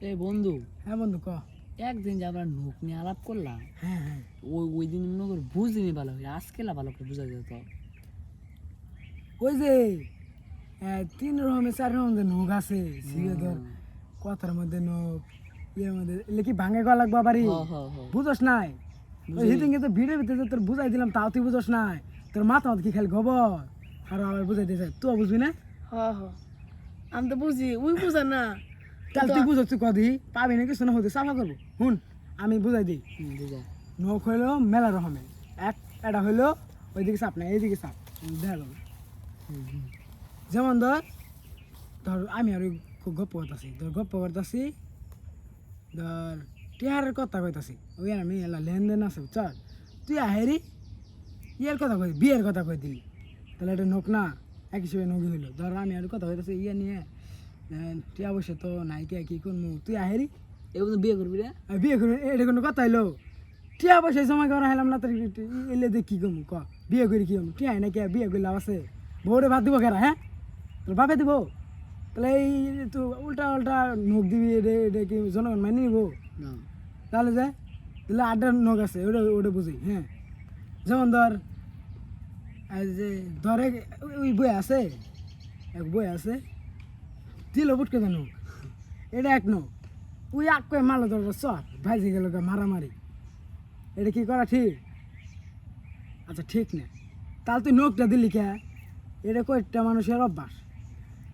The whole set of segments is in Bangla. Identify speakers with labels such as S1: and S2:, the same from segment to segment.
S1: এই বন্ধু।
S2: হ্যাঁ বন্ধু ক।
S1: একদিন যে আমরা নোক নিয়ে আলাপ করলাম
S2: হ্যাঁ হ্যাঁ।
S1: ওই ওই দিন মনে করে বুঝিনি ভালো করে আজকে না ভালো করে বুঝা যেত
S2: ওই যে তিন রকমের চার রকমের নখ আছে ধর কথার মধ্যে নখ ইয়ের মধ্যে এলে কি ভাঙে গলা লাগবা বাড়ি
S1: হ হ হ
S2: বুঝোস নাই? ওই সেদিনকে তো ভিড়ের ভিতরে তোর বুঝাই দিলাম তাও তুই বুঝোস নাই। তোর মাথা মাথা কি খালি গোবর আর আবার বুঝাই দিয়েছে তুই বুঝবি না?
S3: হ হ আমি তো বুঝি ওই বুঝা না।
S2: তাহলে তুই বুঝোস তুই কদি পাবি না কিছু না হতে সাফা করব। হুন আমি বুঝাই দিই।
S1: বুঝা
S2: নখ হইল মেলা রকমের। এক এটা হইল ওইদিকে চাপ না এইদিকে
S1: হুম, হুম।
S2: যেমন ধর ধর আমি আর খুব গপ্প করতেছি ধর গপ্প করতেছি ধর টিহারের কথা কইতাছি। ওই আমি এলা লেনদেন আছে চল তুই আহেরি ইয়ের কথা কই বিয়ের কথা কই দিলি। তাহলে এটা নোক না এক হিসেবে নগি হইল। ধর আমি আর কথা কইতাছি ইয়ে নিয়ে আহ, টিয়া বসে তো নাই কে কি করব তুই আহেরি?
S1: এই বন্ধু বিয়ে করবি রে
S2: বিয়ে করে এটা কোনো কথা হইল? টিয়া পয়সা জমা করা হেলাম না তোর এলে দেখ কি কম ক? বিয়ে করি কি কম টিয়া না কে বিয়ে করলে আছে? বউরে ভাত দিব কেরা হ্যাঁ? তোর বাপে দিব? তাহলে এই তুই উল্টা উল্টা নখ দিবি এটা এটা কি জনগণ মানি নিব? তাহলে যে তাহলে আড্ডার নখ আছে ওটা ওটা বুঝি হ্যাঁ? যেমন ধর যে ধর ওই বই আছে? এক বই আছে? দিল বুটকে দেন এটা এক নখ ওই এক কয়ে মালো ধর চর ভাইজি গেল মারামারি। এটা কি করা ঠিক? আচ্ছা ঠিক না। তাহলে তুই নখটা দিলি কে? এটা কয়েকটা মানুষের অভ্যাস।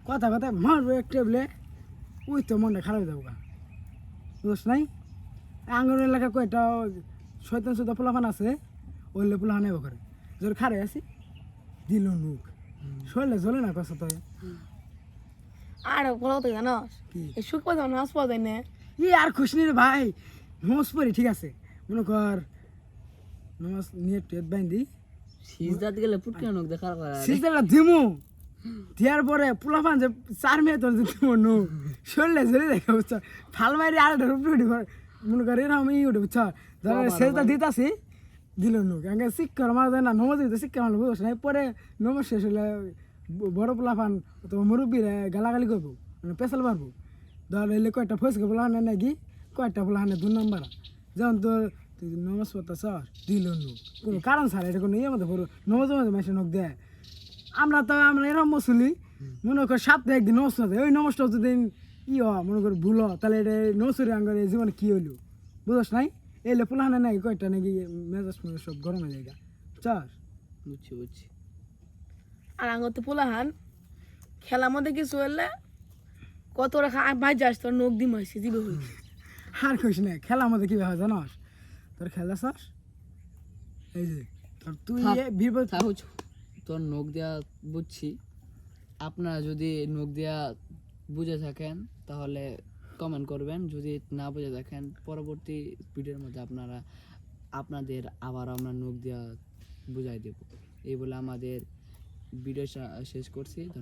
S2: কথা কথা মারবো এক টেবলে। ওই তো মনটা খারাপ যাব গা। বুঝছ নাই? আঙ্গুর এলাকা কয়টা শৈতান সুতা পোলাপান আছে। ওইলে পোলাপান নেব করে জোর খারে আছি। দিল নুক। শরীরে জ্বলে না কষ্ট
S3: আর বলো তো জানোস এই সুখ পাওয়া না হাস পাওয়া যায় না
S2: ই আর খুশনি রে ভাই। নমাজ পড়ি ঠিক আছে। মনে কর নমাজ নিয়ে টেট বাইন্দি
S1: সিজদাত গেলে পুটকে নোক দেখার করা
S2: সিস্টারটা দিমু। দিয়ার পরে পোলাপান যে চার মেয়ে তোর যে দিমু নু। শরীরে জ্বলে দেখে বুঝছ? ফাল মারি আর একটা রূপ উঠি মনে কর এরকম ই উঠে বুঝছ? ধর সেটা দিতাছি দিল নু। শিক্ষার মারা যায় না নমাজ দিতে শিক্ষা মারলে বুঝছ? পরে নমাজ শেষ হলে বড় পোলাপান তোমার মুরব্বীরা গালাগালি করব মানে পেশাল মারবো। ধর এলে কয়টা ফসকে পোলাহানে নাকি, কয়টা পোলাহানে দু নম্বর। যেমন তোর নমাজ পড়তে সর দিল কোনো কারণ ছাড়া, এটা কোনো ইয়ে মতো পড়ো নমাজ মধ্যে মেশে নখ দেয়। আমরা তো, আমরা এরকম মুসলি, মনে কর সপ্তাহে একদিন নমস হয় ওই নমসটা যদি ই হ, মনে কর ভুল তাহলে এটা নসুরি আঙ্গর জীবনে কি হইল? বুঝস নাই? এলে পোলাহানে নাকি কয়টা নাকি মেজাজ সব গরম হয়ে যায় চার
S1: বুঝছি বুঝছি।
S3: আর আঙতে পোলাহান খেলার মধ্যে কিছু হলে কত রেখা ভাই যাস তোর নখ দিম হয়েছে দিবে হই
S2: আর কইস না খেলার মধ্যে কি হয় জানস? তোর খেলা চাস এই যে তোর তুই
S1: তা তোর নোক দেওয়া বুঝছি। আপনারা যদি নোক দেওয়া বুঝে থাকেন তাহলে কমেন্ট করবেন। যদি না বুঝে থাকেন পরবর্তী ভিডিওর মধ্যে আপনারা আপনাদের আবার আমরা নোক দেওয়া বুঝাই দেব। এই বলে আমাদের ভিডিও শেষ করছি